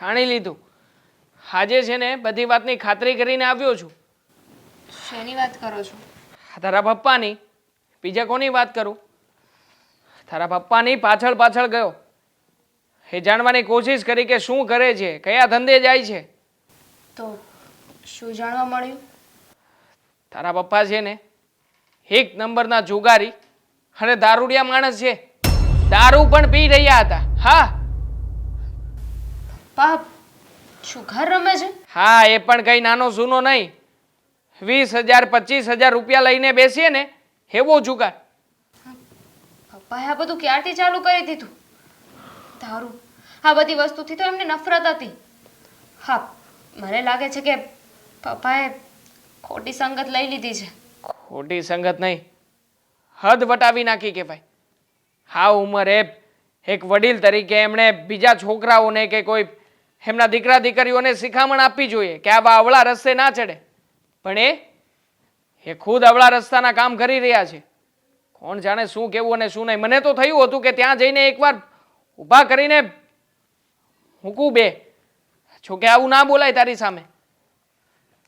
જાણી લીધું. આજે છે ને બધી વાતની ખાતરી કરીને આવ્યો છું. શેની વાત કરો છો? તારા પપ્પાની. બીજા કોની વાત કરું? તારા પપ્પાની પાછળ પાછળ ગયો. એ જાણવાની કોશિશ કરી કે શું કરે છે કયા ધંધે જાય છે. તો શું જાણવા મળ્યું? તારા પપ્પા છે ને એક નંબરના જુગારી અને દારૂડિયા માણસ છે. દારૂ પણ પી રહ્યા હતા. હા પાપ શું ઘર રમે છે? હા એ પણ કઈ નાનો સૂનો નહીં. વીસ હજાર પચીસ હજાર રૂપિયા લઈને બેસીએ ને એવો જુગાર. પપ્પાએ આ બધું ક્યારથી ચાલુ કરી દીધું? દારૂ આ બધી વસ્તુથી તો એમને નફરત હતી. હા મને લાગે છે કે પપ્પાએ ખોટી સંગત લઈ લીધી છે. ખોટી સંગત નહીં. હદ વટાવી નાખી કે ભાઈ હા ઉંમરે એક વડીલ તરીકે એમણે બીજા છોકરાઓને કે કોઈ એમના દીકરા દીકરીઓને શિખામણ આપવી જોઈએ કે આવા અવળા રસ્તે ના ચડે. પણ એ એ ખુદ અવળા રસ્તાના કામ કરી રહ્યા છે. કોણ જાણે શું કેવું અને શું નહીં. મને તો થયું હતું કે ત્યાં જઈને એકવાર ઊભા કરીને મૂકું બે. જોકે આવું ના બોલાય તારી સામે.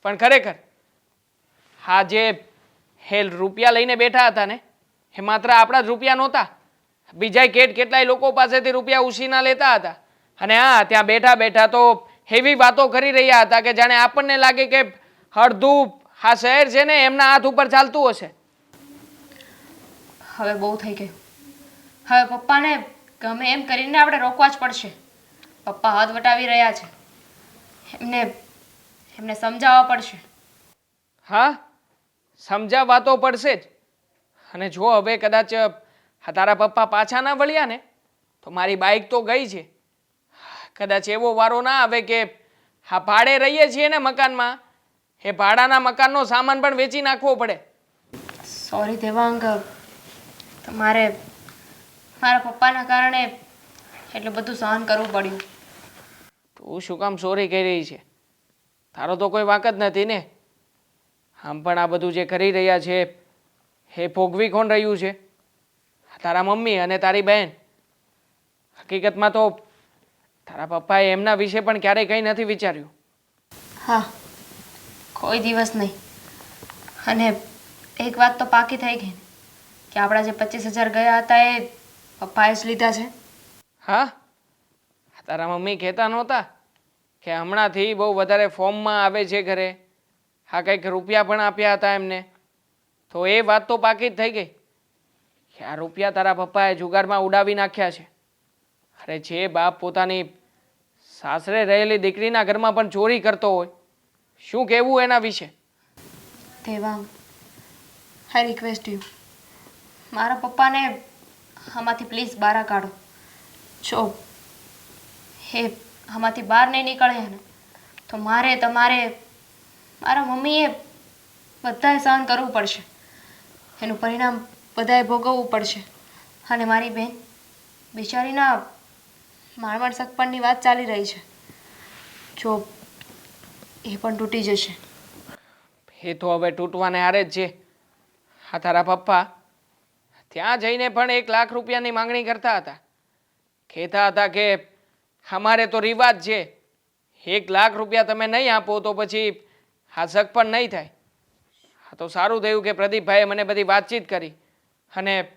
પણ ખરેખર હા જે હેલ રૂપિયા લઈને બેઠા હતા ને, એ માત્ર આપણા જ રૂપિયા નહોતા. બીજા કેટ કેટલાય લોકો પાસેથી રૂપિયા ઉછીના લેતા હતા. અને હા ત્યાં બેઠા બેઠા તો હેવી વાતો કરી રહ્યા હતા કે જાણે આપણને લાગે કે અડધું આ શહેર છે ને એમના હાથ ઉપર ચાલતું હશે. હવે બહુ થઈ ગયું. હવે પપ્પાને ગમે એમ કરીને આપણે રોકવા જ પડશે. પપ્પા હદ વટાવી રહ્યા છે. એમને એમને સમજાવવા પડશે. હા સમજાવવા તો પડશે જ. અને જો હવે કદાચ તારા પપ્પા પાછા ના વળ્યા ને તો મારી બાઇક તો ગઈ છે. કદાચ એવો વારો ના આવે કે હા ભાડે રહીએ છીએ ને મકાનમાં એ ભાડાના મકાનનો સામાન પણ વેચી નાખવો પડે. સોરી દેવાંગ તમારે મારા પપ્પાના કારણે એટલું બધું સહન કરવું પડ્યું. તું શું કામ સોરી કહી રહી છે? તારો તો કોઈ વાંક જ નથી ને. આમ પણ આ બધું જે કરી રહ્યા છે એ ભોગવી કોણ રહ્યું છે? તારા મમ્મી અને તારી બહેન હકીકતમાં તો તારા પપ્પાએ એમના વિશે પણ ક્યારેય કંઈ નથી વિચાર્યું. હા કોઈ દિવસ નહીં. અને એક વાત તો પાકી થઈ ગઈ કે આપણા જે પચીસ હજાર ગયા હતા એ પપ્પાએ જ લીધા છે. હા? તારા મમ્મી કહેતા નહોતા કે હમણાંથી બહુ વધારે ફોર્મમાં આવે છે ઘરે. હા કંઈક રૂપિયા પણ આપ્યા હતા એમને. તો એ વાત તો પાકી જ થઈ ગઈ કે આ રૂપિયા તારા પપ્પાએ જુગારમાં ઉડાવી નાખ્યા છે. અરે જે બાપ પોતાની સાસરે રહેલી દીકરીના ઘરમાં પણ ચોરી કરતો હોય. શું કહેવું એના વિશે? દેવાંગ આઈ રિક્વેસ્ટ યુ મારા પપ્પાને આમાંથી પ્લીઝ બહાર કાઢો. જો હે આમાંથી બહાર નહીં નીકળે ને, તો મારે તમારે, મારા મમ્મીએ બધાએ સહન કરવું પડશે. એનું પરિણામ બધાએ ભોગવવું પડશે. અને મારી બેન બિચારીના મારવાડ સગપણની વાત ચાલી રહી છે. જો એ પણ તૂટી જશે. એ તો હવે તૂટવાને હારે જ છે. આ તારા પપ્પા ત્યાં જઈને પણ એક લાખ રૂપિયાની માંગણી કરતા હતા. કહેતા હતા કે અમારે તો રિવાજ છે. એક લાખ રૂપિયા તમે નહીં આપો તો પછી આ શક પણ નહીં થાય. હા તો સારું થયું કે પ્રદીપભાઈએ મને બધી વાતચીત કરી. અને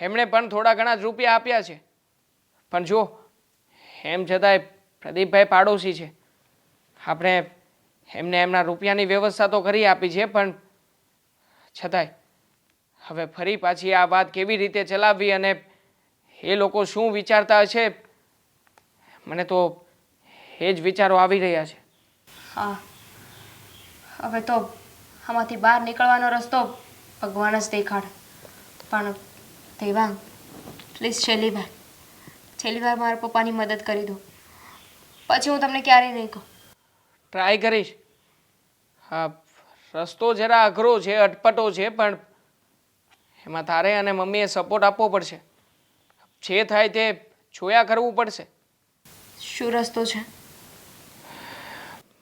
એમણે પણ થોડા ઘણા જ રૂપિયા આપ્યા છે. પણ જો એમ છતાંય પ્રદીપભાઈ પાડોશી છે. આપણે એમને એમના રૂપિયાની વ્યવસ્થા તો કરી આપી છે, પણ છતાંય હવે ફરી પાછી આ વાત કેવી રીતે ચલાવવી અને એ લોકો શું વિચારતા હશે મને તો એ જ વિચારો આવી રહ્યા છે. હા. હવે તો આમાંથી બહાર નીકળવાનો રસ્તો ભગવાન જ દેખાડ. પણ દેવાંગ, પ્લીઝ છેલ્લી વાર છેલ્લી વાર મારા પપ્પાની મદદ કરી દો. પછી હું તમને ક્યારેય નહીં કહું. ટ્રાય કરીશ. હા રસ્તો જરા અઘરો છે અટપટો છે પણ એમાં તારે અને મમ્મીએ સપોર્ટ આપવો પડશે. જે થાય તે જોયા કરવું પડશે. શું રસ્તો છે?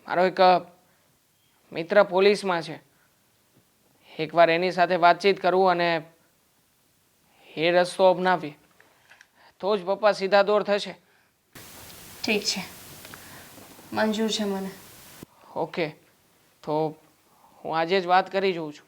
મારો એક મિત્ર પોલીસમાં છે. એકવાર એની સાથે વાતચીત કરું અને એ રસ્તો અપનાવીએ. તો જ પપ્પા સીધા દોર થશે. ઠીક છે. મંજૂર છે મને. ઓકે. તો હું આજે જ વાત કરી જોઉં છું.